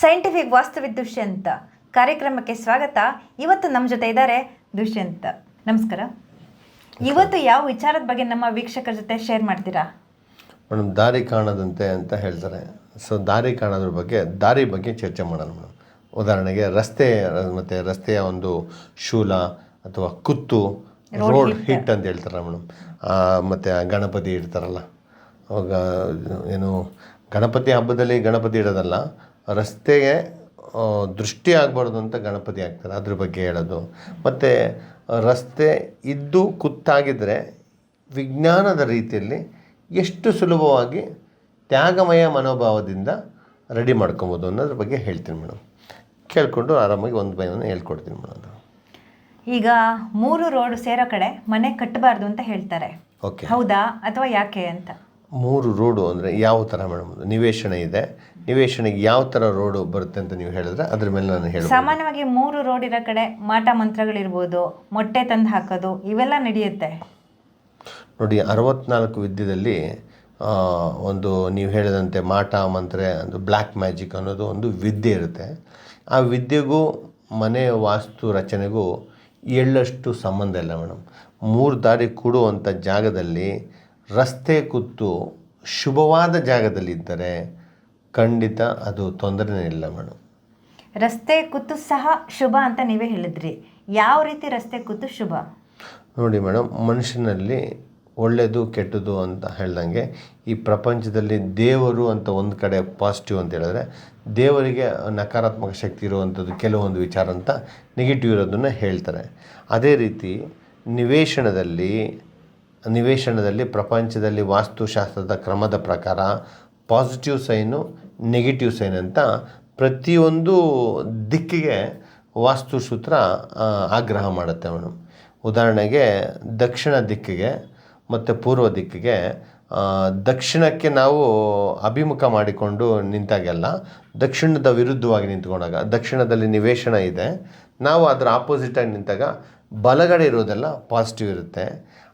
Scientific ವಾಸ್ತುವಿದ್ Dushyanta. ಕಾರ್ಯಕ್ರಮಕ್ಕೆ ಸ್ವಾಗತ. ಇವತ್ತು ನಮ್ಮ ಜೊತೆ ಇದ್ದಾರೆ ದುಷ್ಯಂತ. ನಮಸ್ಕಾರ. ಇವತ್ತು ಯಾವ ವಿಚಾರದ ಬಗ್ಗೆ ನಮ್ಮ ವೀಕ್ಷಕರ ಜೊತೆ ಶೇರ್ ಮಾಡ್ತೀರಾ? ಮೇಡಮ್ ದಾರಿ ಕಾಣದಂತೆ ಅಂತ ಹೇಳ್ತಾರೆ. ಸೊ ದಾರಿ ಕಾಣೋದ್ರ ಬಗ್ಗೆ ದಾರಿ ಬಗ್ಗೆ ಚರ್ಚೆ ಮಾಡೋಣ ಮೇಡಮ್. ಉದಾಹರಣೆಗೆ ರಸ್ತೆ ಮತ್ತು ರಸ್ತೆಯ ಒಂದು ಶೂಲ ಅಥವಾ ಕುತ್ತು ರೋಡ್ ಹಿಟ್ ಅಂತ ಹೇಳ್ತಾರೆ ಮೇಡಮ್. ಮತ್ತು ಗಣಪತಿ ಇಡ್ತಾರಲ್ಲ ಅವಾಗ ಏನು ಗಣಪತಿ ಹಬ್ಬದಲ್ಲಿ ಗಣಪತಿ ಇಡೋದಲ್ಲ. ರಸ್ತೆಗೆ ದೃಷ್ಟಿ ಆಗಬಾರ್ದು ಅಂತ ಗಣಪತಿ ಆಗ್ತಾರೆ ಅದ್ರ ಬಗ್ಗೆ ಹೇಳೋದು. ಮತ್ತು ರಸ್ತೆ ಇದ್ದು ಕುತ್ತಾಗಿದ್ದರೆ ವಿಜ್ಞಾನದ ರೀತಿಯಲ್ಲಿ ಎಷ್ಟು ಸುಲಭವಾಗಿ ತ್ಯಾಗಮಯ ಮನೋಭಾವದಿಂದ ರೆಡಿ ಮಾಡ್ಕೊಬೋದು ಅನ್ನೋದ್ರ ಬಗ್ಗೆ ಹೇಳ್ತೀನಿ ಮೇಡಮ್. ಕೇಳಿಕೊಂಡು ಆರಾಮಾಗಿ ಒಂದು ಬೈ ಒಂದು ಹೇಳ್ಕೊಡ್ತೀನಿ ಮೇಡಮ್ ಈಗ ಮೂರು ರೋಡ್ ಸೇರೋ ಕಡೆ ಮನೆ ಕಟ್ಟಬಾರ್ದು ಅಂತ ಹೇಳ್ತಾರೆ. ಓಕೆ. ಹೌದಾ ಅಥವಾ ಯಾಕೆ ಅಂತ? ಮೂರು ರೋಡು ಅಂದರೆ ಯಾವ ಥರ ಮೇಡಮ್? ನಿವೇಶನ ಇದೆ. ನಿವೇಶನೆಗೆ ಯಾವ ಥರ ರೋಡು ಬರುತ್ತೆ ಅಂತ ನೀವು ಹೇಳಿದ್ರೆ ಅದ್ರ ಮೇಲೆ ನಾನು ಹೇಳಿ ಸಾಮಾನ್ಯವಾಗಿ ಮೂರು ರೋಡ್ ಇರೋ ಕಡೆ ಮಾಟ ಮಂತ್ರಗಳಿರ್ಬೋದು ಮೊಟ್ಟೆ ತಂದು ಹಾಕೋದು ಇವೆಲ್ಲ ನಡೆಯುತ್ತೆ. ನೋಡಿ ಅರವತ್ನಾಲ್ಕು ವಿದ್ಯೆಯಲ್ಲಿ ಒಂದು ನೀವು ಹೇಳಿದಂತೆ ಮಾಟ ಮಂತ್ರೆ ಒಂದು ಬ್ಲ್ಯಾಕ್ ಮ್ಯಾಜಿಕ್ ಅನ್ನೋದು ಒಂದು ವಿದ್ಯೆ ಇರುತ್ತೆ. ಆ ವಿದ್ಯೆಗೂ ಮನೆ ವಾಸ್ತು ರಚನೆಗೂ ಎಳ್ಳಷ್ಟು ಸಂಬಂಧ ಇಲ್ಲ ಮೇಡಮ್. ಮೂರು ದಾರಿ ಕೂಡುವಂಥ ಜಾಗದಲ್ಲಿ ರಸ್ತೆ ಕುತ್ತು ಶುಭವಾದ ಜಾಗದಲ್ಲಿದ್ದರೆ ಖಂಡಿತ ಅದು ತೊಂದರೆನೇ ಇಲ್ಲ ಮೇಡಮ್ ರಸ್ತೆ ಕುತ್ತು ಸಹ ಶುಭ ಅಂತ ನೀವೇ ಹೇಳಿದ್ರಿ. ಯಾವ ರೀತಿ ರಸ್ತೆ ಕುತ್ತು ಶುಭ? ನೋಡಿ ಮೇಡಮ್ ಮನುಷ್ಯನಲ್ಲಿ ಒಳ್ಳೆಯದು ಕೆಟ್ಟದ್ದು ಅಂತ ಹೇಳ್ದಂಗೆ ಈ ಪ್ರಪಂಚದಲ್ಲಿ ದೇವರು ಅಂತ ಒಂದು ಕಡೆ ಪಾಸಿಟಿವ್ ಅಂತ ಹೇಳಿದ್ರೆ ದೇವರಿಗೆ ನಕಾರಾತ್ಮಕ ಶಕ್ತಿ ಇರುವಂಥದ್ದು ಕೆಲವೊಂದು ವಿಚಾರ ಅಂತ ನೆಗೆಟಿವ್ ಇರೋದನ್ನು ಹೇಳ್ತಾರೆ. ಅದೇ ರೀತಿ ನಿವೇಶನದಲ್ಲಿ ನಿವೇಶನದಲ್ಲಿ ಪ್ರಪಂಚದಲ್ಲಿ ವಾಸ್ತುಶಾಸ್ತ್ರದ ಕ್ರಮದ ಪ್ರಕಾರ ಪಾಸಿಟಿವ್ ಸೈನು, ನೆಗೆಟಿವ್ ಸೈನ್ ಅಂತ ಪ್ರತಿಯೊಂದು ದಿಕ್ಕಿಗೆ ವಾಸ್ತುಸೂತ್ರ ಆಗ್ರಹ ಮಾಡುತ್ತೆ ಅವನು. ಉದಾಹರಣೆಗೆ ದಕ್ಷಿಣ ದಿಕ್ಕಿಗೆ ಮತ್ತು ಪೂರ್ವ ದಿಕ್ಕಿಗೆ ದಕ್ಷಿಣಕ್ಕೆ ನಾವು ಅಭಿಮುಖ ಮಾಡಿಕೊಂಡು ನಿಂತಾಗೆಲ್ಲ, ದಕ್ಷಿಣದ ವಿರುದ್ಧವಾಗಿ ನಿಂತ್ಕೊಂಡಾಗ, ದಕ್ಷಿಣದಲ್ಲಿ ನಿವೇಶನ ಇದೆ, ನಾವು ಅದರ ಆಪೋಸಿಟಾಗಿ ನಿಂತಾಗ ಬಲಗಡೆ ಇರೋದೆಲ್ಲ ಪಾಸಿಟಿವ್ ಇರುತ್ತೆ.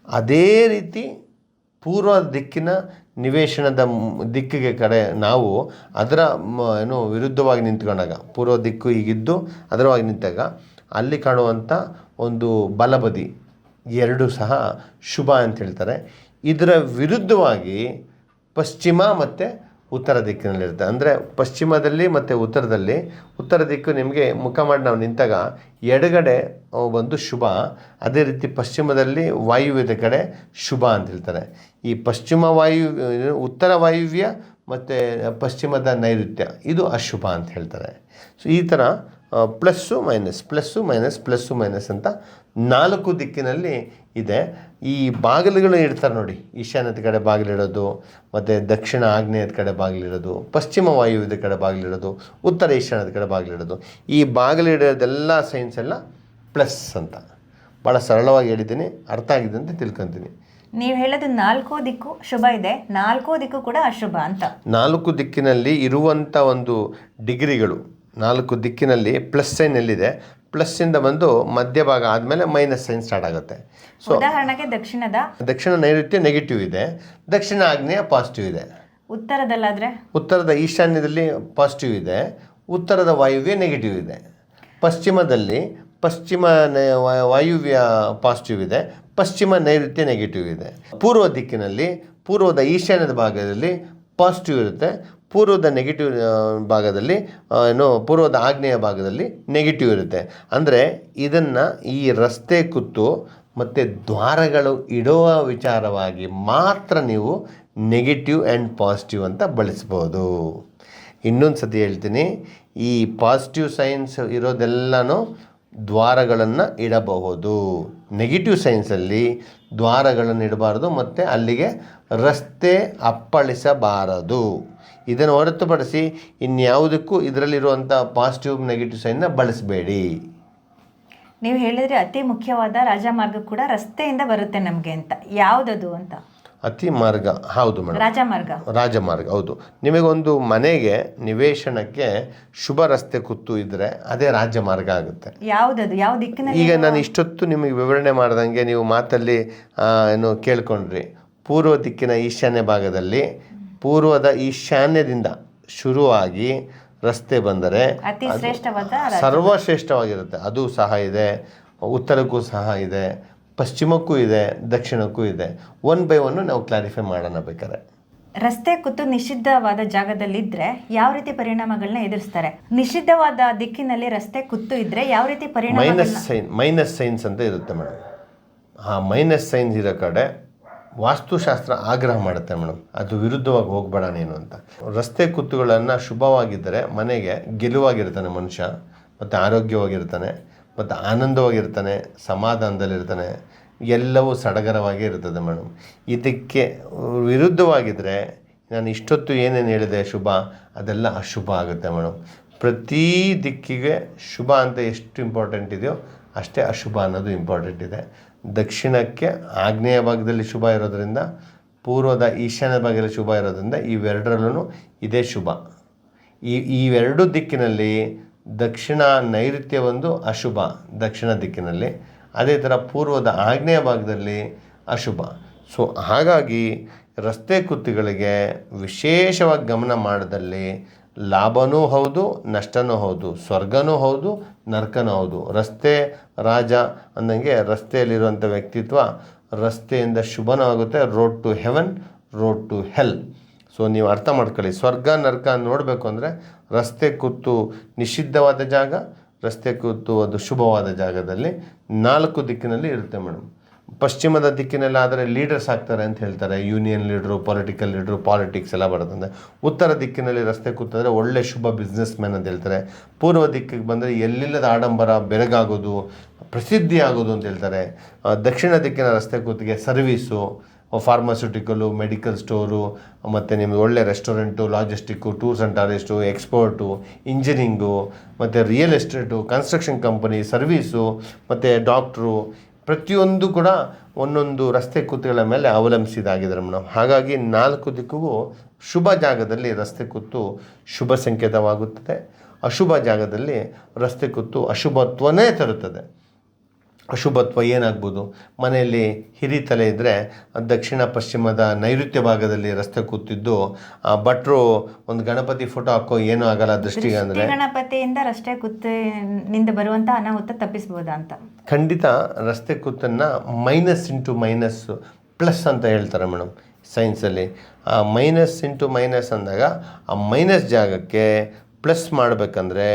ಅದೇ ರೀತಿ ಪೂರ್ವ ದಿಕ್ಕಿನ ನಿವೇಶನದ ದಿಕ್ಕಿಗೆ ಕಡೆ ನಾವು ಅದರ ಏನು ವಿರುದ್ಧವಾಗಿ ನಿಂತ್ಕೊಂಡಾಗ, ಪೂರ್ವ ದಿಕ್ಕು ಹೀಗಿದ್ದು ಅದರವಾಗಿ ನಿಂತಾಗ ಅಲ್ಲಿ ಕಾಣುವಂಥ ಒಂದು ಬಲಬದಿ ಎರಡೂ ಸಹ ಶುಭ ಅಂತ ಹೇಳ್ತಾರೆ. ಇದರ ವಿರುದ್ಧವಾಗಿ ಪಶ್ಚಿಮ ಮತ್ತು ಉತ್ತರ ದಿಕ್ಕಿನಲ್ಲಿರುತ್ತೆ. ಅಂದರೆ ಪಶ್ಚಿಮದಲ್ಲಿ ಮತ್ತು ಉತ್ತರದಲ್ಲಿ. ಉತ್ತರ ದಿಕ್ಕು ನಿಮಗೆ ಮುಖ ಮಾಡಿ ನಾವು ನಿಂತಾಗ ಎಡಗಡೆ ಬಂದು ಶುಭ. ಅದೇ ರೀತಿ ಪಶ್ಚಿಮದಲ್ಲಿ ವಾಯುವ್ಯದ ಕಡೆ ಶುಭ ಅಂತ ಹೇಳ್ತಾರೆ. ಈ ಪಶ್ಚಿಮ ವಾಯು ಉತ್ತರ ವಾಯುವ್ಯ ಮತ್ತು ಪಶ್ಚಿಮದ ನೈಋತ್ಯ, ಇದು ಅಶುಭ ಅಂತ ಹೇಳ್ತಾರೆ. ಸೊ ಈ ಥರ plus minus plus minus plus minus ಅಂತ ನಾಲ್ಕು ದಿಕ್ಕಿನಲ್ಲಿ ಇದೆ. ಈ ಬಾಗಿಲುಗಳು ಇಡ್ತಾರೆ ನೋಡಿ. ಈಶಾನ್ಯದ ಕಡೆ ಬಾಗಿಲಿಡೋದು ಮತ್ತು ದಕ್ಷಿಣ ಆಗ್ನೇಯದ ಕಡೆ ಬಾಗಿಲಿಡೋದು ಪಶ್ಚಿಮ ವಾಯುವ್ಯದ ಕಡೆ ಬಾಗಿಲಿಡೋದು ಉತ್ತರ ಈಶಾನ್ಯದ ಕಡೆ ಬಾಗಿಲಿಡೋದು. ಈ ಬಾಗಿಲಿಡೋದೆಲ್ಲ ಸೈನ್ಸ್ ಎಲ್ಲ ಪ್ಲಸ್ ಅಂತ. ಭಾಳ ಸರಳವಾಗಿ ಹೇಳಿದ್ದೀನಿ ಅರ್ಥ ಆಗಿದೆ ಅಂತ ತಿಳ್ಕೊತೀನಿ. ನೀವು ಹೇಳೋದು ನಾಲ್ಕು ದಿಕ್ಕು ಶುಭ ಇದೆ ನಾಲ್ಕು ದಿಕ್ಕು ಕೂಡ ಅಶುಭ ಅಂತ. ನಾಲ್ಕು ದಿಕ್ಕಿನಲ್ಲಿ ಇರುವಂಥ ಒಂದು ಡಿಗ್ರಿಗಳು. ನಾಲ್ಕು ದಿಕ್ಕಿನಲ್ಲಿ ಪ್ಲಸ್ ಸೈನ್ ಎಲ್ಲಿದೆ? ಪ್ಲಸ್ಸಿಂದ ಬಂದು ಮಧ್ಯಭಾಗ ಆದಮೇಲೆ ಮೈನಸ್ ಸೈನ್ ಸ್ಟಾರ್ಟ್ ಆಗುತ್ತೆ. ಸೊ ಉದಾಹರಣೆಗೆ ದಕ್ಷಿಣದ ದಕ್ಷಿಣ ನೈಋತ್ಯ ನೆಗೆಟಿವ್ ಇದೆ. ದಕ್ಷಿಣ ಆಗ್ನೇಯ ಪಾಸಿಟಿವ್ ಇದೆ. ಉತ್ತರದಲ್ಲಾದ್ರೆ? ಉತ್ತರದ ಈಶಾನ್ಯದಲ್ಲಿ ಪಾಸಿಟಿವ್ ಇದೆ. ಉತ್ತರದ ವಾಯುವ್ಯ ನೆಗೆಟಿವ್ ಇದೆ. ಪಶ್ಚಿಮದಲ್ಲಿ ಪಶ್ಚಿಮ ನ- ವಾ- ವಾಯುವ್ಯ ಪಾಸಿಟಿವ್ ಇದೆ. ಪಶ್ಚಿಮ ನೈಋತ್ಯ ನೆಗೆಟಿವ್ ಇದೆ. ಪೂರ್ವ ದಿಕ್ಕಿನಲ್ಲಿ ಪೂರ್ವದ ಈಶಾನ್ಯದ ಭಾಗದಲ್ಲಿ ಪಾಸಿಟಿವ್ ಇರುತ್ತೆ. ಪೂರ್ವದ ನೆಗೆಟಿವ್ ಭಾಗದಲ್ಲಿ ಏನು, ಪೂರ್ವದ ಆಗ್ನೇಯ ಭಾಗದಲ್ಲಿ ನೆಗೆಟಿವ್ ಇರುತ್ತೆ. ಅಂದರೆ ಇದನ್ನು ಈ ರಸ್ತೆ ಕುತ್ತು ಮತ್ತು ದ್ವಾರಗಳು ಇಡುವ ವಿಚಾರವಾಗಿ ಮಾತ್ರ ನೀವು ನೆಗೆಟಿವ್ ಆ್ಯಂಡ್ ಪಾಸಿಟಿವ್ ಅಂತ ಬಳಸ್ಬೋದು. ಇನ್ನೊಂದು ಸತಿ ಹೇಳ್ತೀನಿ, ಈ ಪಾಸಿಟಿವ್ ಸೈನ್ಸ್ ಇರೋದೆಲ್ಲನೂ ದ್ವಾರಗಳನ್ನು ಇಡಬಹುದು. ನೆಗೆಟಿವ್ ಸೈನ್ಸಲ್ಲಿ ದ್ವಾರಗಳನ್ನು ಇಡಬಾರ್ದು ಮತ್ತು ಅಲ್ಲಿಗೆ ರಸ್ತೆ ಅಪ್ಪಳಿಸಬಾರದು. ಇದನ್ನು ಹೊರತುಪಡಿಸಿ ಇನ್ಯಾವುದಕ್ಕೂ ಇದರಲ್ಲಿರುವಂಥ ಪಾಸಿಟಿವ್ ನೆಗೆಟಿವ್ ಸೈನ್ನ ಬಳಸಬೇಡಿ. ನೀವು ಹೇಳಿದ್ರೆ ಅತಿ ಮುಖ್ಯವಾದ ರಾಜಮಾರ್ಗ ಕೂಡ ರಸ್ತೆಯಿಂದ ಬರುತ್ತೆ ನಮಗೆ ಅಂತ. ಯಾವುದದು ಅಂತ? ಅತಿ ಮಾರ್ಗ. ಹೌದು ಮೇಡಮ್. ರಾಜಮಾರ್ಗ ರಾಜಮಾರ್ಗ ಹೌದು. ನಿಮಗೊಂದು ಮನೆಗೆ ನಿವೇಶನಕ್ಕೆ ಶುಭ ರಸ್ತೆ ಕುತ್ತು ಇದ್ದರೆ ಅದೇ ರಾಜಮಾರ್ಗ ಆಗುತ್ತೆ. ಯಾವುದದು? ಯಾವ ದಿಕ್ಕಿನಲ್ಲಿ ಈಗ ನಾನು ಇಷ್ಟೊತ್ತು ನಿಮಗೆ ವಿವರಣೆ ಮಾಡ್ದಂಗೆ ನೀವು ಮಾತಲ್ಲಿ ಆ, ಏನು ಕೇಳ್ಕೊಂಡ್ರಿ. ಪೂರ್ವ ದಿಕ್ಕಿನ ಈಶಾನ್ಯ ಭಾಗದಲ್ಲಿ ಪೂರ್ವದ ಈಶಾನ್ಯದಿಂದ ಶುರುವಾಗಿ ರಸ್ತೆ ಬಂದರೆ ಅತಿ ಶ್ರೇಷ್ಠವಾದ ಸರ್ವಶ್ರೇಷ್ಠವಾಗಿರುತ್ತೆ. ಅದು ಸಹ ಇದೆ ಉತ್ತರಕ್ಕೂ ಸಹ ಇದೆ. ಪಶ್ಚಿಮಕ್ಕೂ ಇದೆ ದಕ್ಷಿಣಕ್ಕೂ ಇದೆ. ಒನ್ ಬೈ ಒನ್ ನಾವು ಕ್ಲಾರಿಫೈ ಮಾಡೋಣ ಬೇಕಾದ್ರೆ. ರಸ್ತೆ ಕುತ್ತು ನಿಷಿದ್ಧವಾದ ಜಾಗದಲ್ಲಿದ್ದರೆ ಯಾವ ರೀತಿ ಪರಿಣಾಮಗಳನ್ನ ಎದುರಿಸ್ತಾರೆ? ನಿಷಿದ್ಧವಾದ ದಿಕ್ಕಿನಲ್ಲಿ ರಸ್ತೆ ಕುತ್ತು ಇದ್ದರೆ ಯಾವ ರೀತಿ ಪರಿಣಾಮ ಮೈನಸ್ ಸೈನ್ ಮೈನಸ್ ಸೈನ್ಸ್ ಅಂತ ಇರುತ್ತೆ ಮೇಡಮ್. ಆ ಮೈನಸ್ ಸೈನ್ಸ್ ಇರೋ ಕಡೆ ವಾಸ್ತುಶಾಸ್ತ್ರ ಆಗ್ರಹ ಮಾಡುತ್ತೆ ಮೇಡಮ್. ಅದು ವಿರುದ್ಧವಾಗಿ ಹೋಗ್ಬೇಡ ನೀನು ಅಂತ. ರಸ್ತೆ ಕುತ್ತುಗಳನ್ನು ಶುಭವಾಗಿದ್ದರೆ ಮನೆಗೆ ಗೆಲುವಾಗಿರ್ತಾನೆ ಮನುಷ್ಯ ಮತ್ತು ಆರೋಗ್ಯವಾಗಿರ್ತಾನೆ ಮತ್ತು ಆನಂದವಾಗಿರ್ತಾನೆ ಸಮಾಧಾನದಲ್ಲಿರ್ತಾನೆ ಎಲ್ಲವೂ ಸಡಗರವಾಗಿ ಇರ್ತದೆ ಮೇಡಮ್. ಇದಕ್ಕೆ ವಿರುದ್ಧವಾಗಿದ್ದರೆ ನಾನು ಇಷ್ಟೊತ್ತು ಏನೇನು ಹೇಳಿದೆ ಶುಭ, ಅದೆಲ್ಲ ಅಶುಭ ಆಗುತ್ತೆ ಮೇಡಮ್. ಪ್ರತಿ ದಿಕ್ಕಿಗೆ ಶುಭ ಅಂತ ಎಷ್ಟು ಇಂಪಾರ್ಟೆಂಟ್ ಇದೆಯೋ ಅಷ್ಟೇ ಅಶುಭ ಅನ್ನೋದು ಇಂಪಾರ್ಟೆಂಟ್ ಇದೆ. ದಕ್ಷಿಣಕ್ಕೆ ಆಗ್ನೇಯ ಭಾಗದಲ್ಲಿ ಶುಭ ಇರೋದರಿಂದ, ಪೂರ್ವದ ಈಶಾನ್ಯ ಭಾಗದಲ್ಲಿ ಶುಭ ಇರೋದರಿಂದ ಇವೆರಡರಲ್ಲೂ ಇದೇ ಶುಭ. ಈ ಇವೆರಡು ದಿಕ್ಕಿನಲ್ಲಿ ದಕ್ಷಿಣ ನೈಋತ್ಯ ಒಂದು ಅಶುಭ, ದಕ್ಷಿಣ ದಿಕ್ಕಿನಲ್ಲಿ ಅದೇ ಥರ ಪೂರ್ವದ ಆಗ್ನೇಯ ಭಾಗದಲ್ಲಿ ಅಶುಭ. ಸೊ, ಹಾಗಾಗಿ ರಸ್ತೆ ಕುತ್ತಿಗಳಿಗೆ ವಿಶೇಷವಾಗಿ ಗಮನ ಮಾಡದಲ್ಲಿ ಲಾಭನೂ ಹೌದು, ನಷ್ಟನೂ ಹೌದು, ಸ್ವರ್ಗನೂ ಹೌದು, ನರ್ಕನೂ ಹೌದು. ರಸ್ತೆ ರಾಜ ಅಂದಂಗೆ ರಸ್ತೆಯಲ್ಲಿರುವಂಥ ವ್ಯಕ್ತಿತ್ವ ರಸ್ತೆಯಿಂದ ಶುಭನೂ ಆಗುತ್ತೆ road to heaven road to hell so, ನೀವು ಅರ್ಥ ಮಾಡ್ಕೊಳ್ಳಿ. ಸ್ವರ್ಗ, ನರ್ಕ ನೋಡಬೇಕು ಅಂದರೆ ರಸ್ತೆ ಕುತ್ತು ನಿಷಿದ್ಧವಾದ ಜಾಗ ರಸ್ತೆ ಕೂತು ಅದು ಶುಭವಾದ ಜಾಗದಲ್ಲಿ ನಾಲ್ಕು ದಿಕ್ಕಿನಲ್ಲಿ ಇರುತ್ತೆ ಮೇಡಮ್. ಪಶ್ಚಿಮದ ದಿಕ್ಕಿನಲ್ಲಿ ಆದರೆ ಲೀಡರ್ಸ್ ಆಗ್ತಾರೆ ಅಂತ ಹೇಳ್ತಾರೆ. ಯೂನಿಯನ್ ಲೀಡ್ರು, ಪೊಲಿಟಿಕಲ್ ಲೀಡ್ರು, ಪಾಲಿಟಿಕ್ಸ್ ಎಲ್ಲ ಬರುತ್ತಂದರೆ ಉತ್ತರ ದಿಕ್ಕಿನಲ್ಲಿ ರಸ್ತೆ ಕೂತಂದರೆ ಒಳ್ಳೆ ಶುಭ ಬಿಸ್ನೆಸ್ ಮ್ಯಾನ್ ಅಂತ ಹೇಳ್ತಾರೆ. ಪೂರ್ವ ದಿಕ್ಕಿಗೆ ಬಂದರೆ ಎಲ್ಲಿಲ್ಲದ ಆಡಂಬರ, ಬೆರಗಾಗೋದು ಪ್ರಸಿದ್ಧಿ ಆಗೋದು ಅಂತ ಹೇಳ್ತಾರೆ. ದಕ್ಷಿಣ ದಿಕ್ಕಿನ ರಸ್ತೆ ಕೂತಿಗೆ ಸರ್ವೀಸು ಫಾರ್ಮಾಸ್ಯೂಟಿಕಲು ಮೆಡಿಕಲ್ ಸ್ಟೋರು ಮತ್ತು ನಿಮಗೆ ಒಳ್ಳೆ restaurant logistic tours and tourist export engineering ಮತ್ತು real estate construction company service ಮತ್ತು ಡಾಕ್ಟ್ರು ಪ್ರತಿಯೊಂದು ಕೂಡ ಒಂದೊಂದು ರಸ್ತೆ ಕೂತುಗಳ ಮೇಲೆ ಅವಲಂಬಿಸಿದಾಗಿದ್ದಾರೆ ಮೇಡಮ್. ಹಾಗಾಗಿ ನಾಲ್ಕು ದಿಕ್ಕಿಗೂ ಶುಭ ಜಾಗದಲ್ಲಿ ರಸ್ತೆ ಕೂತು ಶುಭ ಸಂಕೇತವಾಗುತ್ತದೆ. ಅಶುಭ ಜಾಗದಲ್ಲಿ ರಸ್ತೆ ಕೂತು ಅಶುಭತ್ವನೇ ತರುತ್ತದೆ. ಅಶುಭತ್ವ ಏನಾಗ್ಬೋದು? ಮನೆಯಲ್ಲಿ ಹಿರಿತಲೆ ಇದ್ದರೆ ದಕ್ಷಿಣ ಪಶ್ಚಿಮದ ನೈಋತ್ಯ ಭಾಗದಲ್ಲಿ ರಸ್ತೆ ಕೂತಿದ್ದು ಭಟ್ರು ಒಂದು ಗಣಪತಿ ಫೋಟೋ ಹಾಕೋ ಏನೂ ಆಗಲ್ಲ ದೃಷ್ಟಿಗೆ ಅಂದರೆ. ಗಣಪತಿಯಿಂದ ರಸ್ತೆ ಕುತ್ತಿನಿಂದ ಬರುವಂಥ ಅನಾಹುತ ತಪ್ಪಿಸ್ಬೋದಾ ಅಂತ? ಖಂಡಿತ ರಸ್ತೆ ಕೂತನ್ನು ಮೈನಸ್ ಇಂಟು ಮೈನಸ್ ಪ್ಲಸ್ ಅಂತ ಹೇಳ್ತಾರೆ ಮೇಡಮ್ ಸೈನ್ಸಲ್ಲಿ ಆ ಮೈನಸ್ ಇಂಟು ಮೈನಸ್ ಅಂದಾಗ ಆ ಮೈನಸ್ ಜಾಗಕ್ಕೆ ಪ್ಲಸ್ ಮಾಡಬೇಕಂದ್ರೆ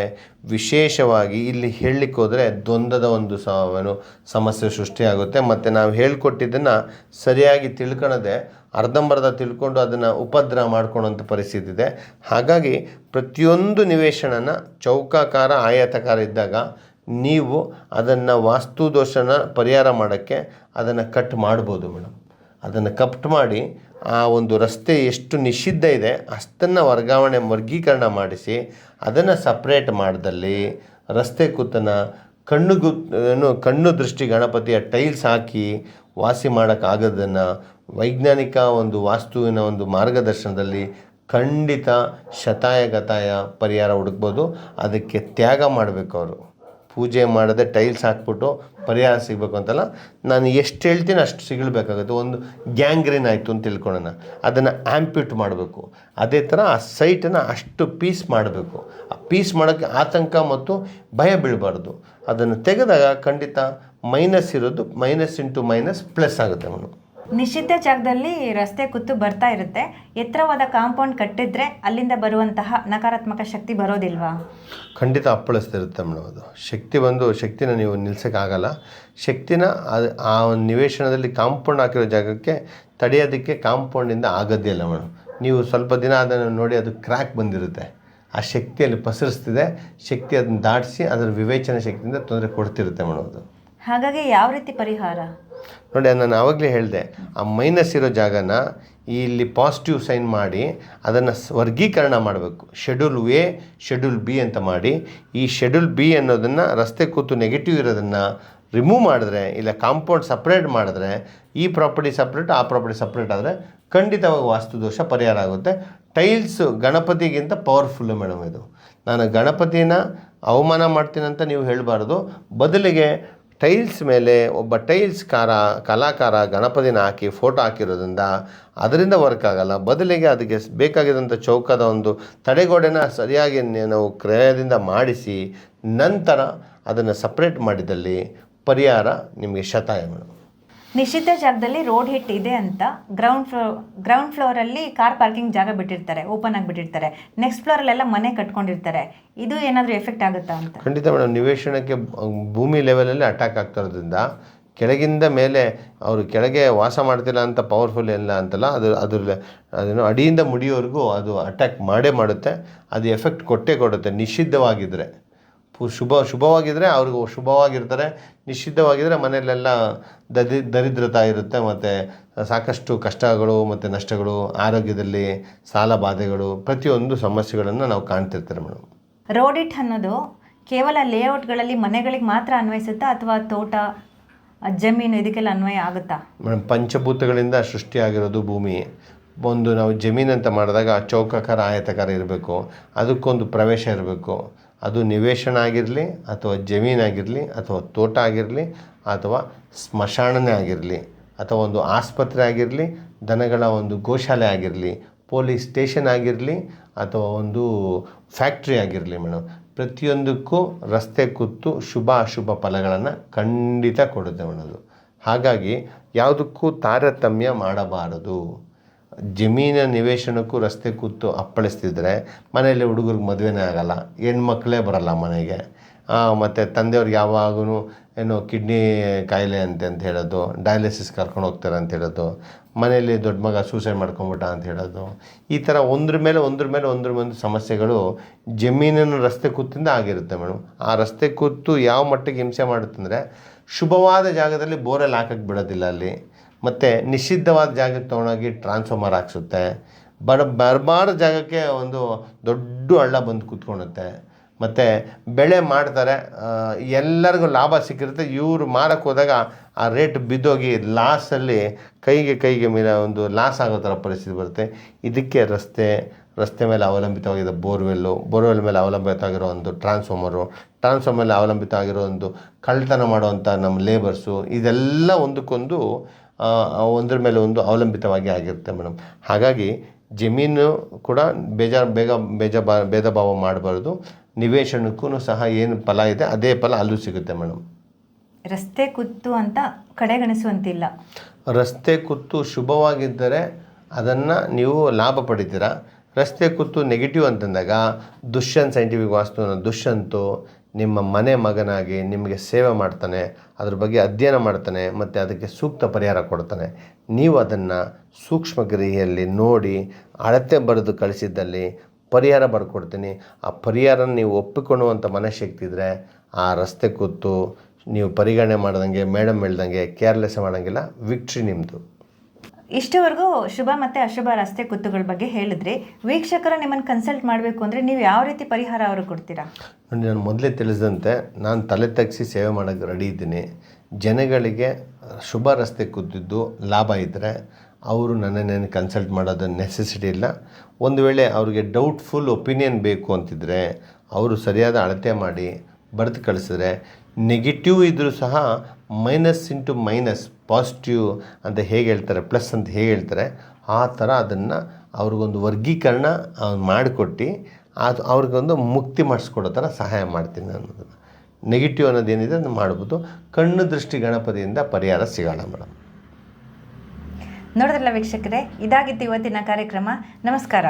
ವಿಶೇಷವಾಗಿ ಇಲ್ಲಿ ಹೇಳಲಿಕ್ಕೆ ಹೋದರೆ ದ್ವಂದ್ವದ ಒಂದು ಸ ಏನು ಸಮಸ್ಯೆ ಸೃಷ್ಟಿಯಾಗುತ್ತೆ. ಮತ್ತು ನಾವು ಹೇಳ್ಕೊಟ್ಟಿದ್ದನ್ನು ಸರಿಯಾಗಿ ತಿಳ್ಕೊಳ್ಳದೆ ಅರ್ಧಂಬರ್ಧ ತಿಳ್ಕೊಂಡು ಅದನ್ನು ಉಪದ್ರ ಮಾಡ್ಕೊಳ್ಳೋಂಥ ಪರಿಸ್ಥಿತಿ ಇದೆ. ಹಾಗಾಗಿ ಪ್ರತಿಯೊಂದು ನಿವೇಶನನ ಚೌಕಾಕಾರ, ಆಯತಕಾರ ಇದ್ದಾಗ ನೀವು ಅದನ್ನು ವಾಸ್ತು ದೋಷನ ಪರಿಹಾರ ಮಾಡೋಕ್ಕೆ ಅದನ್ನು ಕಟ್ ಮಾಡ್ಬೋದು ಮೇಡಮ್. ಅದನ್ನು ಕಟ್ ಮಾಡಿ ಆ ಒಂದು ರಸ್ತೆ ಎಷ್ಟು ನಿಷಿದ್ಧ ಇದೆ, ಅಷ್ಟನ್ನು ವರ್ಗಾವಣೆ ವರ್ಗೀಕರಣ ಮಾಡಿಸಿ, ಅದನ್ನು ಸಪ್ರೇಟ್ ಮಾಡಿದಲ್ಲಿ ರಸ್ತೆ ಕೂತನ ಕಣ್ಣುಗು ಕಣ್ಣು ದೃಷ್ಟಿ ಗಣಪತಿಯ ಟೈಲ್ಸ್ ಹಾಕಿ ವಾಸಿ ಮಾಡೋಕ್ಕಾಗೋದನ್ನು ವೈಜ್ಞಾನಿಕ ಒಂದು ವಾಸ್ತುವಿನ ಒಂದು ಮಾರ್ಗದರ್ಶನದಲ್ಲಿ ಖಂಡಿತ ಶತಾಯಗತಾಯ ಪರಿಹಾರ ಹುಡುಕ್ಬೋದು. ಅದಕ್ಕೆ ತ್ಯಾಗ ಮಾಡಬೇಕು ಅವರು. ಪೂಜೆ ಮಾಡದೆ ಟೈಲ್ಸ್ ಹಾಕ್ಬಿಟ್ಟು ಪರಿಹಾರ ಸಿಗಬೇಕು ಅಂತಲ್ಲ, ನಾನು ಎಷ್ಟು ಹೇಳ್ತೀನಿ ಅಷ್ಟು ಸಿಗಬೇಕಾಗುತ್ತೆ ಒಂದು ಗ್ಯಾಂಗ್ರೀನ್ ಆಯಿತು ಅಂತ ತಿಳ್ಕೊಳ್ಳೋಣ ಅದನ್ನು ಆ್ಯಂಪ್ಯೂಟ್ ಮಾಡಬೇಕು. ಅದೇ ಥರ ಆ ಸೈಟನ್ನು ಅಷ್ಟು ಪೀಸ್ ಮಾಡಬೇಕು. ಆ ಪೀಸ್ ಮಾಡೋಕ್ಕೆ ಆತಂಕ ಮತ್ತು ಭಯ ಬೀಳಬಾರ್ದು. ಅದನ್ನು ತೆಗೆದಾಗ ಖಂಡಿತ ಮೈನಸ್ ಇರೋದು ಮೈನಸ್ ಇಂಟು ಮೈನಸ್ ಪ್ಲಸ್ ಆಗುತ್ತೆ ಮೇಡಮ್ ನಿಷಿದ್ಧ ಜಾಗದಲ್ಲಿ ರಸ್ತೆ ಕುತ್ತು ಬರ್ತಾ ಇರುತ್ತೆ. ಎತ್ತರವಾದ ಕಾಂಪೌಂಡ್ ಕಟ್ಟಿದ್ರೆ ಅಲ್ಲಿಂದ ಬರುವಂತಹ ನಕಾರಾತ್ಮಕ ಶಕ್ತಿ ಬರೋದಿಲ್ವಾ? ಖಂಡಿತ ಅಪ್ಪಳಿಸ್ತಿರುತ್ತೆ ಮೇಡಮ್ ಅದು. ಶಕ್ತಿ ಬಂದು ಶಕ್ತಿನ ನೀವು ನಿಲ್ಸೋಕ್ಕಾಗಲ್ಲ. ಶಕ್ತಿನ ಅದು ಆ ಒಂದು ನಿವೇಶನದಲ್ಲಿ ಕಾಂಪೌಂಡ್ ಹಾಕಿರೋ ಜಾಗಕ್ಕೆ ತಡೆಯೋದಕ್ಕೆ ಕಾಂಪೌಂಡಿಂದ ಆಗೋದೇ ಇಲ್ಲ ಮೇಡಮ್. ನೀವು ಸ್ವಲ್ಪ ದಿನ ಅದನ್ನು ನೋಡಿ ಅದು ಕ್ರ್ಯಾಕ್ ಬಂದಿರುತ್ತೆ. ಆ ಶಕ್ತಿಯಲ್ಲಿ ಪಸರಿಸ್ತಿದೆ. ಶಕ್ತಿ ಅದನ್ನು ದಾಟಿಸಿ ಅದರ ವಿವೇಚನ ಶಕ್ತಿಯಿಂದ ತೊಂದರೆ ಕೊಡ್ತಿರುತ್ತೆ ಮೇಡಮ್ ಅದು. ಹಾಗಾಗಿ ಯಾವ ರೀತಿ ಪರಿಹಾರ? ನೋಡಿ ನಾನು ಆವಾಗಲೇ ಹೇಳಿದೆ. ಆ ಮೈನಸ್ ಇರೋ ಜಾಗನ ಇಲ್ಲಿ ಪಾಸಿಟಿವ್ ಸೈನ್ ಮಾಡಿ, ಅದನ್ನು ವರ್ಗೀಕರಣ ಮಾಡಬೇಕು. ಶೆಡ್ಯೂಲ್ ಎ ಶೆಡ್ಯೂಲ್ ಬಿ ಅಂತ ಮಾಡಿ. ಈ ಶೆಡ್ಯೂಲ್ ಬಿ ಅನ್ನೋದನ್ನು ರಸ್ತೆ ಕೂತು ನೆಗೆಟಿವ್ ಇರೋದನ್ನು ರಿಮೂವ್ ಮಾಡಿದ್ರೆ, ಇಲ್ಲ ಕಾಂಪೌಂಡ್ ಸಪ್ರೇಟ್ ಮಾಡಿದ್ರೆ, ಈ ಪ್ರಾಪರ್ಟಿ ಸಪ್ರೇಟ್ ಆ ಪ್ರಾಪರ್ಟಿ ಸಪ್ರೇಟ್ ಆದರೆ ಖಂಡಿತವಾಗಿ ವಾಸ್ತುದೋಷ ಪರಿಹಾರ ಆಗುತ್ತೆ. ಟೈಲ್ಸ್ ಗಣಪತಿಗಿಂತ ಪವರ್ಫುಲ್ಲು ಮೇಡಮ್ ಇದು. ನಾನು ಗಣಪತಿನ ಅವಮಾನ ಮಾಡ್ತೀನಂತ ನೀವು ಹೇಳಬಾರ್ದು. ಬದಲಿಗೆ ಟೈಲ್ಸ್ ಮೇಲೆ ಒಬ್ಬ ಟೈಲ್ಸ್ ಕಾರ, ಕಲಾಕಾರ ಗಣಪತಿನ ಹಾಕಿ ಫೋಟೋ ಹಾಕಿರೋದ್ರಿಂದ ಅದರಿಂದ ವರ್ಕ್ ಆಗಲ್ಲ. ಬದಲಿಗೆ ಅದಕ್ಕೆ ಬೇಕಾಗಿದ್ದಂಥ ಚೌಕದ ಒಂದು ತಡೆಗೋಡೆನ ಸರಿಯಾಗಿ ನಾವು ಕ್ರಯದಿಂದ ಮಾಡಿಸಿ ನಂತರ ಅದನ್ನು ಸಪ್ರೇಟ್ ಮಾಡಿದಲ್ಲಿ ಪರಿಹಾರ ನಿಮಗೆ ಶತಾಯ ಮೇಡಮ್ ನಿಷಿದ್ಧ ಜಾಗದಲ್ಲಿ ರೋಡ್ ಹಿಟ್ ಇದೆ ಅಂತ ಗ್ರೌಂಡ್ ಫ್ಲೋರ್ ಗ್ರೌಂಡ್ ಫ್ಲೋರಲ್ಲಿ ಕಾರ್ ಪಾರ್ಕಿಂಗ್ ಜಾಗ ಬಿಟ್ಟಿರ್ತಾರೆ ಓಪನ್ ಆಗಿ ಬಿಟ್ಟಿರ್ತಾರೆ. ನೆಕ್ಸ್ಟ್ ಫ್ಲೋರಲ್ಲೆಲ್ಲ ಮನೆ ಕಟ್ಕೊಂಡಿರ್ತಾರೆ. ಇದು ಏನಾದರೂ ಎಫೆಕ್ಟ್ ಆಗುತ್ತಾ ಅಂತ? ಖಂಡಿತ ಮೇಡಮ್ ನಿವೇಶನಕ್ಕೆ ಭೂಮಿ ಲೆವೆಲಲ್ಲಿ ಅಟ್ಯಾಕ್ ಆಗ್ತಿರೋದ್ರಿಂದ ಕೆಳಗಿಂದ ಮೇಲೆ ಅವರು ಕೆಳಗೆ ವಾಸ ಮಾಡ್ತಿಲ್ಲ ಅಂತ ಪವರ್ಫುಲ್ ಇಲ್ಲ ಅಂತಲ್ಲ, ಅದು ಅದ್ರ ಅದನ್ನು ಅಡಿಯಿಂದ ಮುಡಿಯೋವರೆಗೂ ಅದು ಅಟ್ಯಾಕ್ ಮಾಡೇ ಮಾಡುತ್ತೆ. ಅದು ಎಫೆಕ್ಟ್ ಕೊಟ್ಟೇ ಕೊಡುತ್ತೆ ನಿಷಿದ್ಧವಾಗಿದ್ದರೆ ಶುಭ ಶುಭವಾಗಿದ್ದರೆ ಅವ್ರಿಗೂ ಶುಭವಾಗಿರ್ತಾರೆ ನಿಷಿದ್ಧವಾಗಿದ್ದರೆ ಮನೆಯಲ್ಲೆಲ್ಲ ದದಿ ದರಿದ್ರತಾ ಇರುತ್ತೆ ಮತ್ತು ಸಾಕಷ್ಟು ಕಷ್ಟಗಳು ಮತ್ತು ನಷ್ಟಗಳು ಆರೋಗ್ಯದಲ್ಲಿ ಸಾಲ ಬಾಧೆಗಳು ಪ್ರತಿಯೊಂದು ಸಮಸ್ಯೆಗಳನ್ನು ನಾವು ಕಾಣ್ತಿರ್ತಾರೆ ಮೇಡಮ್. ರೋಡಿಟ್ ಅನ್ನೋದು ಕೇವಲ ಲೇಔಟ್ಗಳಲ್ಲಿ ಮನೆಗಳಿಗೆ ಮಾತ್ರ ಅನ್ವಯಿಸುತ್ತಾ ಅಥವಾ ತೋಟ ಜಮೀನು ಇದಕ್ಕೆಲ್ಲ ಅನ್ವಯ ಆಗುತ್ತಾ? ಮೇಡಮ್ ಪಂಚಭೂತಗಳಿಂದ ಸೃಷ್ಟಿಯಾಗಿರೋದು ಭೂಮಿ. ಒಂದು ನಾವು ಜಮೀನು ಅಂತ ಮಾಡಿದಾಗ ಚೌಕಾಕಾರ ಆಯತಾಕಾರ ಇರಬೇಕು. ಅದಕ್ಕೊಂದು ಪ್ರವೇಶ ಇರಬೇಕು. ಅದು ನಿವೇಶನ ಆಗಿರಲಿ ಅಥವಾ ಜಮೀನಾಗಿರಲಿ ಅಥವಾ ತೋಟ ಆಗಿರಲಿ ಅಥವಾ ಸ್ಮಶಾನನೇ ಆಗಿರಲಿ ಅಥವಾ ಒಂದು ಆಸ್ಪತ್ರೆ ಆಗಿರಲಿ, ದನಗಳ ಒಂದು ಗೋಶಾಲೆ ಆಗಿರಲಿ, ಪೊಲೀಸ್ ಸ್ಟೇಷನ್ ಆಗಿರಲಿ ಅಥವಾ ಒಂದು ಫ್ಯಾಕ್ಟ್ರಿ ಆಗಿರಲಿ ಮೇಡಮ್, ಪ್ರತಿಯೊಂದಕ್ಕೂ ರಸ್ತೆ ಕೂತು ಶುಭ ಅಶುಭ ಫಲಗಳನ್ನು ಖಂಡಿತ ಕೊಡುತ್ತೆ ಮೇಡಮ್ ಹಾಗಾಗಿ ಯಾವುದಕ್ಕೂ ತಾರತಮ್ಯ ಮಾಡಬಾರದು. ಜಮೀನ ನಿವೇಶನಕ್ಕೂ ರಸ್ತೆ ಕೂತು ಅಪ್ಪಳಿಸ್ತಿದ್ರೆ ಮನೆಯಲ್ಲಿ ಹುಡುಗರಿಗೆ ಮದುವೆನೇ ಆಗಲ್ಲ, ಹೆಣ್ಮಕ್ಳೇ ಬರಲ್ಲ ಮನೆಗೆ. ಮತ್ತು ತಂದೆಯವ್ರಿಗೆ ಯಾವಾಗೂ ಏನು ಕಿಡ್ನಿ ಕಾಯಿಲೆ ಅಂತೆ ಅಂತ ಹೇಳೋದು, ಡಯಾಲಿಸಿಸ್ ಕರ್ಕೊಂಡು ಹೋಗ್ತಾರೆ ಅಂತ ಹೇಳೋದು, ಮನೆಯಲ್ಲಿ ದೊಡ್ಡ ಮಗ ಸೂಸೈಡ್ ಮಾಡ್ಕೊಂಬಿಟ್ಟ ಅಂತ ಹೇಳೋದು. ಈ ಥರ ಒಂದ್ರ ಮೇಲೆ ಒಂದ್ರ ಮೇಲೆ ಒಂದ್ರ ಒಂದು ಸಮಸ್ಯೆಗಳು ಜಮೀನನ್ನು ರಸ್ತೆ ಕೂತಿಂದ ಆಗಿರುತ್ತೆ ಮೇಡಮ್. ಆ ರಸ್ತೆ ಕೂತು ಯಾವ ಮಟ್ಟಿಗೆ ಹಿಂಸೆ ಮಾಡುತ್ತಂದರೆ ಶುಭವಾದ ಜಾಗದಲ್ಲಿ ಬೋರೆಲ್ ಹಾಕಕ್ಕೆ ಬಿಡೋದಿಲ್ಲ ಅಲ್ಲಿ. ಮತ್ತು ನಿಷಿದ್ಧವಾದ ಜಾಗಕ್ಕೆ ತೊಗೊಂಡೋಗಿ ಟ್ರಾನ್ಸ್ಫಾರ್ಮರ್ ಹಾಕ್ಸುತ್ತೆ. ಬಡ ಬರಬಾರ್ದ ಜಾಗಕ್ಕೆ ಒಂದು ದೊಡ್ಡ ಹಳ್ಳ ಬಂದು ಕೂತ್ಕೊಳುತ್ತೆ ಮತ್ತು ಬೆಳೆ ಮಾಡ್ತಾರೆ ಎಲ್ಲರಿಗೂ ಲಾಭ ಸಿಕ್ಕಿರುತ್ತೆ. ಇವರು ಮಾರಕ್ಕೆ ಹೋದಾಗ ಆ ರೇಟ್ ಬಿದ್ದೋಗಿ ಲಾಸಲ್ಲಿ ಕೈಗೆ ಕೈಗೆ ಮೇಲೆ ಒಂದು ಲಾಸ್ ಆಗೋ ಥರ ಪರಿಸ್ಥಿತಿ ಬರುತ್ತೆ. ಇದಕ್ಕೆ ರಸ್ತೆ ರಸ್ತೆ ಮೇಲೆ ಅವಲಂಬಿತವಾಗಿದೆ ಬೋರ್ವೆಲ್ಲು ಬೋರ್ವೆಲ್ ಮೇಲೆ ಅವಲಂಬಿತವಾಗಿರೋ ಒಂದು ಟ್ರಾನ್ಸ್ಫಾರ್ಮರು ಟ್ರಾನ್ಸ್ಫಾರ್ಮರ್ ಮೇಲೆ ಅವಲಂಬಿತ ಆಗಿರೋ ಒಂದು ಕಳ್ಳತನ ಮಾಡುವಂಥ ನಮ್ಮ ಲೇಬರ್ಸು ಇದೆಲ್ಲ ಒಂದಕ್ಕೊಂದು ಒಂದ್ರ ಮೇಲೆ ಒಂದು ಅವಲಂಬಿತವಾಗಿ ಆಗಿರುತ್ತೆ ಮೇಡಮ್. ಹಾಗಾಗಿ ಜಮೀನು ಕೂಡ ಬೇಜಾರು ಬೇಗ ಬೇಜ ಬಾ ಭೇದ ಭಾವ ಮಾಡಬಾರ್ದು. ನಿವೇಶನಕ್ಕೂ ಸಹ ಏನು ಫಲ ಇದೆ ಅದೇ ಫಲ ಅಲ್ಲೂ ಸಿಗುತ್ತೆ ಮೇಡಮ್. ರಸ್ತೆ ಕುತ್ತು ಅಂತ ಕಡೆಗಣಿಸುವಂತಿಲ್ಲ. ರಸ್ತೆ ಕುತ್ತು ಶುಭವಾಗಿದ್ದರೆ ಅದನ್ನು ನೀವು ಲಾಭ ಪಡಿತೀರ? ರಸ್ತೆ ಕುತ್ತು ನೆಗೆಟಿವ್ ಅಂತಂದಾಗ ದುಷ್ಯಂತ್ ಸೈಂಟಿಫಿಕ್ ವಾಸ್ತು ದುಷ್ಯಂತು ನಿಮ್ಮ ಮನೆ ಮಗನಾಗಿ ನಿಮಗೆ ಸೇವೆ ಮಾಡ್ತಾನೆ, ಅದ್ರ ಬಗ್ಗೆ ಅಧ್ಯಯನ ಮಾಡ್ತಾನೆ, ಮತ್ತು ಅದಕ್ಕೆ ಸೂಕ್ತ ಪರಿಹಾರ ಕೊಡ್ತಾನೆ. ನೀವು ಅದನ್ನು ಸೂಕ್ಷ್ಮಗಿರಿಯಲ್ಲಿ ನೋಡಿ, ಅಳತೆ ಬರೆದು ಕಳಿಸಿದ್ದಲ್ಲಿ ಪರಿಹಾರ ಬರ್ಕೊಡ್ತೀನಿ. ಆ ಪರಿಹಾರ ನೀವು ಒಪ್ಪಿಕೊಳ್ಳುವಂಥ ಮನಶಕ್ತಿ ಇದ್ದರೆ ಆ ರಸ್ತೆ ಕೂತು ನೀವು ಪರಿಗಣನೆ ಮಾಡ್ದಂಗೆ ಮೇಡಮ್ ಹೇಳ್ದಂಗೆ ಕೇರ್ಲೆಸ್ ಮಾಡೋಂಗಿಲ್ಲ ವಿಕ್ಟ್ರಿ ನಿಮ್ಮದು ಇಷ್ಟವರೆಗೂ ಶುಭ ಮತ್ತು ಅಶುಭ ರಸ್ತೆ ಕುತ್ತುಗಳ ಬಗ್ಗೆ ಹೇಳಿದ್ರಿ. ವೀಕ್ಷಕರ ನಿಮ್ಮನ್ನು ಕನ್ಸಲ್ಟ್ ಮಾಡಬೇಕು ಅಂದರೆ ನೀವು ಯಾವ ರೀತಿ ಪರಿಹಾರ ಅವರು ಕೊಡ್ತೀರಾ? ನಾನು ಮೊದಲೇ ತಿಳಿಸಿದಂತೆ ನಾನು ತಲೆ ತಗ್ಸಿ ಸೇವೆ ಮಾಡೋಕ್ಕೆ ರೆಡಿ ಇದ್ದೀನಿ. ಜನಗಳಿಗೆ ಶುಭ ರಸ್ತೆ ಕೂತಿದ್ದು ಲಾಭ ಇದ್ದರೆ ಅವರು ನನ್ನನ್ನೇನು ಕನ್ಸಲ್ಟ್ ಮಾಡೋದು ನೆಸೆಸಿಟಿ ಇಲ್ಲ. ಒಂದು ವೇಳೆ ಅವ್ರಿಗೆ ಡೌಟ್ಫುಲ್ ಒಪಿನಿಯನ್ ಬೇಕು ಅಂತಿದ್ರೆ ಅವರು ಸರಿಯಾದ ಅಳತೆ ಮಾಡಿ ಬರೆದು ಕಳಿಸಿದ್ರೆ ನೆಗೆಟಿವ್ ಇದ್ದರೂ ಸಹ ಮೈನಸ್ ಇಂಟು ಮೈನಸ್ ಪಾಸಿಟಿವ್ ಅಂತ ಹೇಗೆ ಹೇಳ್ತಾರೆ ಪ್ಲಸ್ ಅಂತ ಹೇಗೆ ಹೇಳ್ತಾರೆ, ಆ ಥರ ಅದನ್ನು ಅವ್ರಿಗೊಂದು ವರ್ಗೀಕರಣ ಮಾಡಿಕೊಟ್ಟು ಅದು ಅವ್ರಿಗೊಂದು ಮುಕ್ತಿ ಮಾಡಿಸ್ಕೊಡೋ ಥರ ಸಹಾಯ ಮಾಡ್ತೀನಿ ನಾನು ಅದನ್ನು ನೆಗೆಟಿವ್ ಅನ್ನೋದೇನಿದೆ ಅದನ್ನು ಮಾಡ್ಬೋದು. ಕಣ್ಣು ದೃಷ್ಟಿ ಗಣಪತಿಯಿಂದ ಪರಿಹಾರ ಸಿಗೋಣ ಮೇಡಮ್. ನೋಡಿದ್ರಲ್ಲ ವೀಕ್ಷಕರೇ, ಇದಾಗಿತ್ತು ಇವತ್ತಿನ ಕಾರ್ಯಕ್ರಮ. ನಮಸ್ಕಾರ.